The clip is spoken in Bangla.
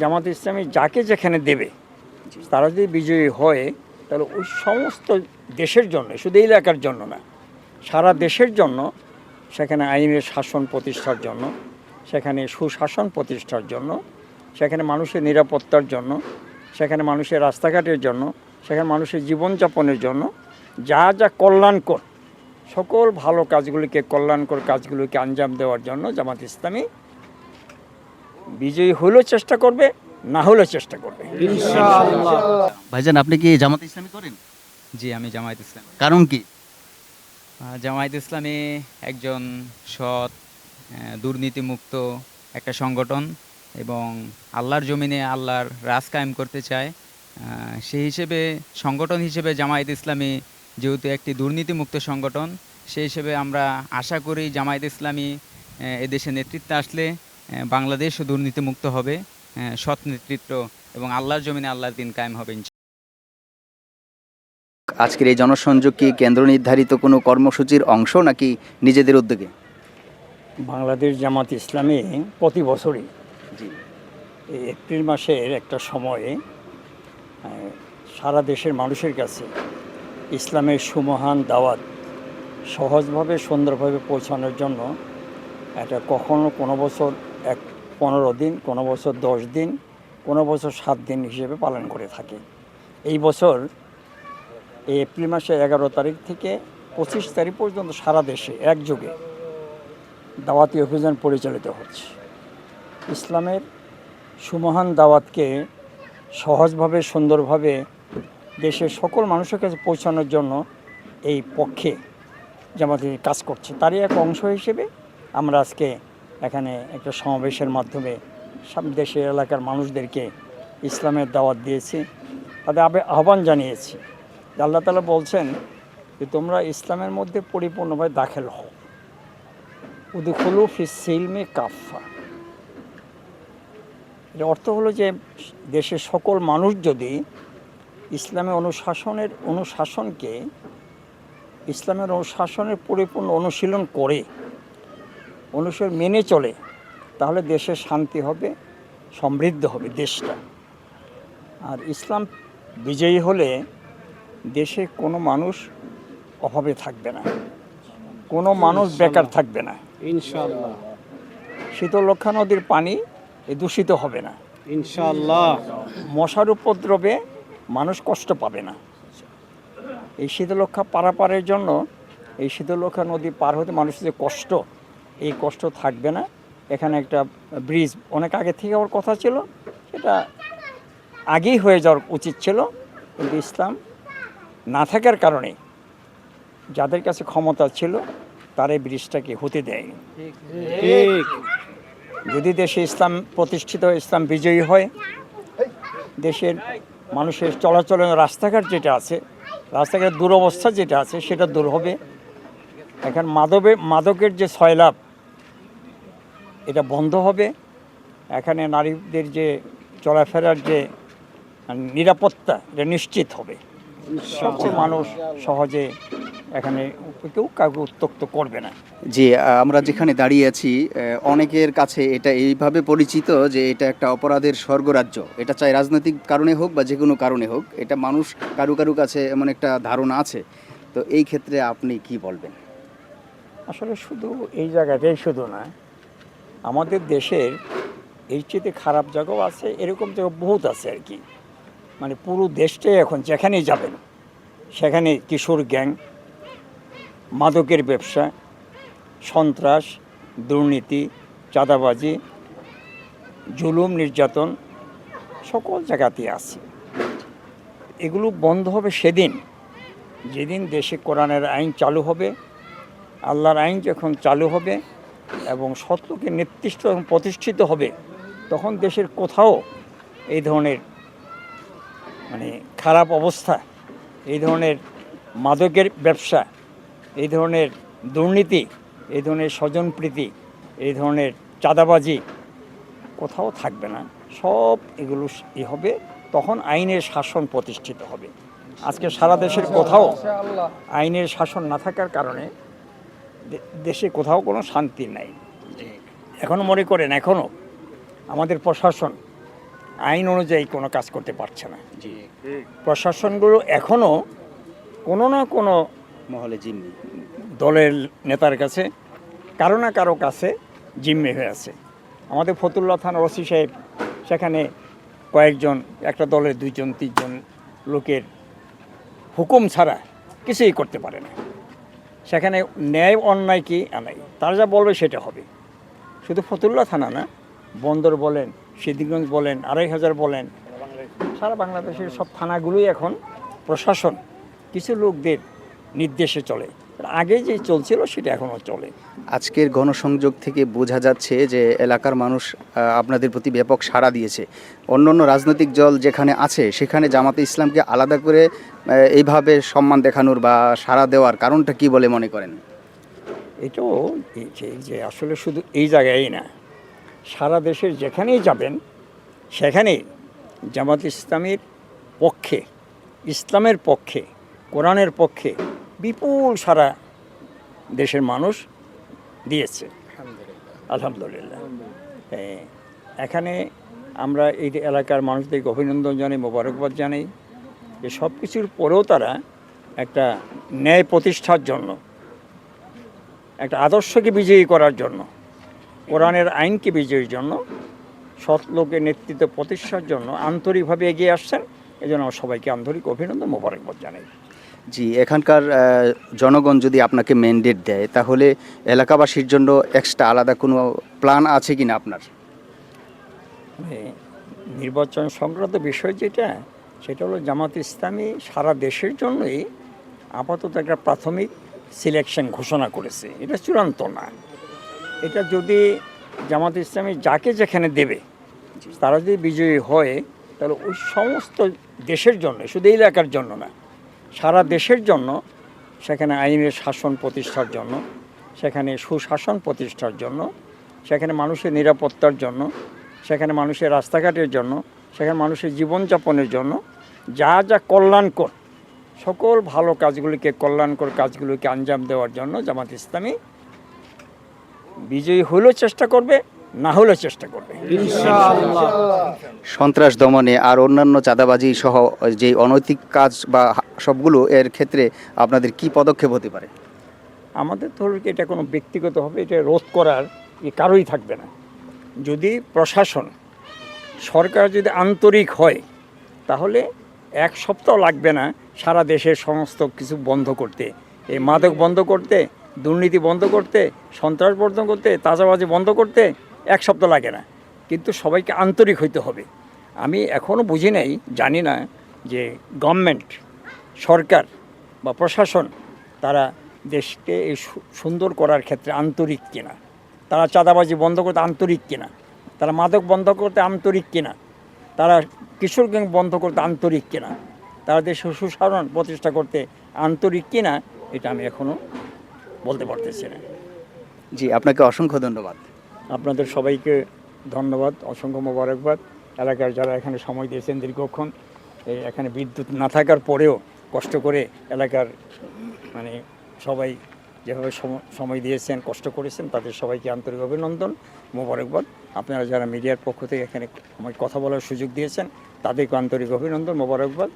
জামাত ইসলামী যাকে যেখানে দেবে তারা যদি বিজয়ী হয় তাহলে ওই সমস্ত দেশের জন্য শুধু এলাকার জন্য না সারা দেশের জন্য সেখানে আইনের শাসন প্রতিষ্ঠার জন্য সেখানে সুশাসন প্রতিষ্ঠার জন্য সেখানে মানুষের নিরাপত্তার জন্য সেখানে মানুষের রাস্তাঘাটের জন্য সেখানে মানুষের জীবনযাপনের জন্য যা যা কল্যাণকর সকল ভালো কাজগুলিকে কল্যাণকর কাজগুলিকে আঞ্জাম দেওয়ার জন্য জামাত ইসলামী বিজয়ী হলেও চেষ্টা করবে না হলেও চেষ্টা করবে। ভাইজান আপনি কি জামাত ইসলামী করেন? জি আমি জামায়াত ইসলাম। কারণ কি? জামায়াত ইসলামী একজন সৎ দুর্নীতিমুক্ত একটা সংগঠন এবং আল্লাহর জমিনে আল্লাহর রাজ কায়েম করতে চায়। সেই হিসেবে সংগঠন হিসেবে জামায়াত ইসলামী যেহেতু একটি দুর্নীতিমুক্ত সংগঠন সেই হিসেবে আমরা আশা করি জামায়াত ইসলামী এদেশে নেতৃত্বে আসলে আহ, বাংলাদেশও দুর্নীতিমুক্ত হবে সৎ নেতৃত্ব এবং আল্লাহর জমিনে আল্লাহর দিন কায়েম হবে আজকের এই জনসংযোগ কি কেন্দ্র নির্ধারিত কোনো কর্মসূচির অংশ নাকি নিজেদের উদ্যোগে? বাংলাদেশ জামাত ইসলামী প্রতি বছরই এই এপ্রিল মাসের একটা সময়ে সারা দেশের মানুষের কাছে ইসলামের সুমহান দাওয়াত সহজভাবে সুন্দরভাবে পৌঁছানোর জন্য এটা কখনো কোনো বছর এক পনেরো দিন, কোনো বছর দশ দিন, কোনো বছর সাত দিন হিসেবে পালন করে থাকে। এই বছর এপ্রিল মাসের এগারো তারিখ থেকে পঁচিশ তারিখ পর্যন্ত সারা দেশে একযোগে দাওয়াতি অভিযান পরিচালিত হচ্ছে। ইসলামের সুমহান দাওয়াতকে সহজভাবে, সুন্দরভাবে দেশের সকল মানুষের কাছে পৌঁছানোর জন্য এই পক্ষে জামাতে কাজ করছে। তারই এক অংশ হিসেবে আমরা আজকে এখানে একটা সমাবেশের মাধ্যমে সব দেশের এলাকার মানুষদেরকে ইসলামের দাওয়াত দিয়েছি। তাদের আহ্বান জানিয়েছি আল্লাহ তালা বলছেন যে তোমরা ইসলামের মধ্যে পরিপূর্ণভাবে দাখেল হও। উদুখুলু ফি সিলমে কাফা এর অর্থ হলো যে দেশের সকল মানুষ যদি ইসলামের অনুশাসনের, অনুশাসনকে, ইসলামের অনুশাসনের পরিপূর্ণ অনুশীলন করে অনুশীলন মেনে চলে তাহলে দেশের শান্তি হবে সমৃদ্ধ হবে দেশটা। আর ইসলাম বিজয়ী হলে দেশে কোনো মানুষ অভাবে থাকবে না কোনো মানুষ বেকার থাকবে না। ইনশাআল্লাহ শীতলক্ষা নদীর পানি এ দূষিত হবে না। ইনশাআল্লাহ মশার উপদ্রবে মানুষ কষ্ট পাবে না। এই শীতলক্ষা পারাপারের জন্য এই শীতলক্ষা নদী পার হতে মানুষের যে কষ্ট এই কষ্ট থাকবে না। এখানে একটা ব্রিজ অনেক আগে থেকে হওয়ার কথা ছিল সেটা আগেই হয়ে যাওয়ার উচিত ছিল। কিন্তু ইসলাম না থাকার কারণে যাদের কাছে ক্ষমতা ছিল তারা এই ব্রিজটাকে হতে ঠিক। যদি দেশে ইসলাম প্রতিষ্ঠিত ইসলাম বিজয়ী হয় দেশের মানুষের চলাচলের রাস্তাঘাট যেটা আছে রাস্তাঘাটের দুরবস্থা যেটা আছে সেটা দূর হবে। এখন মাদবে মাদকের যে সয়লাভ এটা বন্ধ হবে। এখানে নারীদের যে চলাফেরার যে নিরাপত্তা এটা নিশ্চিত হবে। সবচেয়ে মানুষ সহজে এখানে কেউ কাউকে উত্তক্ত করবে না। জি আমরা যেখানে দাঁড়িয়ে আছি অনেকের কাছে এটা এইভাবে পরিচিত যে এটা একটা অপরাধের স্বর্গরাজ্য। এটা চাই রাজনৈতিক কারণে হোক বা যে কোনো কারণে হোক এটা মানুষ কারু কারু কাছে এমন একটা ধারণা আছে। তো এই ক্ষেত্রে আপনি কি বলবেন? আসলে শুধু এই জায়গাটাই শুধু না আমাদের দেশের এই চেয়ে খারাপ জায়গাও আছে, এরকম জায়গা বহুত আছে আর কি। মানে পুরো দেশটাই এখন যেখানেই যাবেন সেখানে কিশোর গ্যাং, মাদকের ব্যবসা, সন্ত্রাস, দুর্নীতি, চাঁদাবাজি, জুলুম, নির্যাতন সকল জায়গাতেই আছে। এগুলো বন্ধ হবে সেদিন, যেদিন দেশে কোরআনের আইন চালু হবে। আল্লাহর আইন যখন চালু হবে এবং সত্যকে নেতৃত্ব যখন প্রতিষ্ঠিত হবে তখন দেশের কোথাও এই ধরনের মানে খারাপ অবস্থা এই ধরনের মাদকের ব্যবসা এই ধরনের দুর্নীতি এই ধরনের স্বজনপ্রীতি এই ধরনের চাঁদাবাজি কোথাও থাকবে না। সব এগুলো ই হবে তখন আইনের শাসন প্রতিষ্ঠিত হবে। আজকে সারা দেশের কোথাও আইনের শাসন না থাকার কারণে দেশে কোথাও কোনো শান্তি নাই। এখনও মনে করেন এখনও আমাদের প্রশাসন আইন অনুযায়ী কোনো কাজ করতে পারছে না। প্রশাসনগুলো এখনও কোনো না কোনো মহলে জিম্মি। দলের নেতার কাছে কারও না কারও কাছে জিম্মি হয়ে আছে। আমাদের ফতুল্লা থানার ওসি সাহেব সেখানে কয়েকজন একটা দলের দুইজন তিনজন লোকের হুকুম ছাড়া কিছুই করতে পারে না। সেখানে ন্যায় অন্যায় কি? আনাই তারা যা বলবে সেটা হবে। শুধু ফতুল্লা থানা না, বন্দর বলেন সিদ্ধিগঞ্জ বলেন, আড়াই হাজার বলেন, সারা বাংলাদেশের সব থানাগুলোই এখন প্রশাসন, কিছু লোকদের নির্দেশে চলে। আগে যে চলছিল সেটা এখনও চলে। আজকের গণসংযোগ থেকে বোঝা যাচ্ছে যে এলাকার মানুষ আপনাদের প্রতি ব্যাপক সাড়া দিয়েছে। অন্য অন্য রাজনৈতিক দল যেখানে আছে সেখানে জামাতে ইসলামকে আলাদা করে এইভাবে সম্মান দেখানোর বা সাড়া দেওয়ার কারণটা কি বলে মনে করেন? এটাও যে আসলে শুধু এই জায়গায় না সারা দেশের যেখানেই যাবেন সেখানেই জামাত ইসলামের পক্ষে ইসলামের পক্ষে কোরআনের পক্ষে বিপুল সারা দেশের মানুষ দিয়েছে। আলহামদুলিল্লাহ। এখানে আমরা এই এলাকার মানুষদেরকে অভিনন্দন জানাই মোবারকবাদ জানাই যে সব কিছুর পরেও তারা একটা ন্যায় প্রতিষ্ঠার জন্য একটা আদর্শকে বিজয়ী করার জন্য কোরআনের আইনকে বিজয়ীর জন্য সৎ লোকের নেতৃত্ব প্রতিষ্ঠার জন্য আন্তরিকভাবে এগিয়ে আসছেন। এই জন্য আমার সবাইকে আন্তরিক অভিনন্দন মোবারকবাদ জানাই। জি এখানকার জনগণ যদি আপনাকে ম্যান্ডেট দেয় তাহলে এলাকাবাসীর জন্য এক্সট্রা আলাদা কোনো প্ল্যান আছে কি না আপনার? মানে নির্বাচন সংক্রান্ত বিষয় যেটা সেটা হলো জামাত ইসলামী সারা দেশের জন্যই আপাতত একটা প্রাথমিক সিলেকশন ঘোষণা করেছে। এটা চূড়ান্ত না। এটা যদি জামাত ইসলামী যাকে যেখানে দেবে তারা যদি বিজয়ী হয় তাহলে ওই সমস্ত দেশের জন্য শুধু এলাকার জন্য না সারা দেশের জন্য, সেখানে আইনের শাসন প্রতিষ্ঠার জন্য, সেখানে সুশাসন প্রতিষ্ঠার জন্য, সেখানে মানুষের নিরাপত্তার জন্য, সেখানে মানুষের রাস্তাঘাটের জন্য, সেখানে মানুষের জীবনযাপনের জন্য, যা যা কল্যাণকর, সকল ভালো কাজগুলিকে, কল্যাণকর কাজগুলিকে আঞ্জাম দেওয়ার জন্য জামাত ইসলামী বিজয়ী হলেও চেষ্টা করবে। না হলে চেষ্টা করবে। সন্ত্রাস দমনে আর অন্যান্য চাঁদাবাজি সহ যে অনৈতিক কাজ বা সবগুলো এর ক্ষেত্রে আপনাদের কি পদক্ষেপ হতে পারে? আমাদের ধরুন এটা কোনো ব্যক্তিগত হবে এটা রোধ করার এ কারোই থাকবে না। যদি প্রশাসন সরকার যদি আন্তরিক হয় তাহলে এক সপ্তাহ লাগবে না সারা দেশের সমস্ত কিছু বন্ধ করতে। এই মাদক বন্ধ করতে দুর্নীতি বন্ধ করতে সন্ত্রাস বন্ধ করতে তাজাবাজি বন্ধ করতে এক সপ্তাহ লাগে না। কিন্তু সবাইকে আন্তরিক হইতে হবে। আমি এখনও বুঝি নাই, জানি না যে গভর্নমেন্ট সরকার বা প্রশাসন তারা দেশকে এই সুন্দর করার ক্ষেত্রে আন্তরিক কিনা? তারা চাঁদাবাজি বন্ধ করতে আন্তরিক কিনা? তারা মাদক বন্ধ করতে আন্তরিক কিনা? তারা কিশোর গ্যাং বন্ধ করতে আন্তরিক কিনা? তারা দেশের সুশাসন প্রতিষ্ঠা করতে আন্তরিক কিনা? এটা আমি এখনও বলতে পারতেছি না। জি, আপনাকে অসংখ্য ধন্যবাদ। আপনাদের সবাইকে ধন্যবাদ, অসংখ্য মোবারকবাদ। এলাকার যারা এখানে সময় দিয়েছেন দীর্ঘক্ষণ এখানে বিদ্যুৎ না থাকার পরেও কষ্ট করে এলাকার মানে সবাই যেভাবে সম- সময় দিয়েছেন, কষ্ট করেছেন, তাদের সবাইকে আন্তরিক অভিনন্দন, মোবারকবাদ। আপনারা যারা মিডিয়ার পক্ষ থেকে এখানে আমায় কথা বলার সুযোগ দিয়েছেন, তাদেরকে আন্তরিক অভিনন্দন, মোবারকবাদ।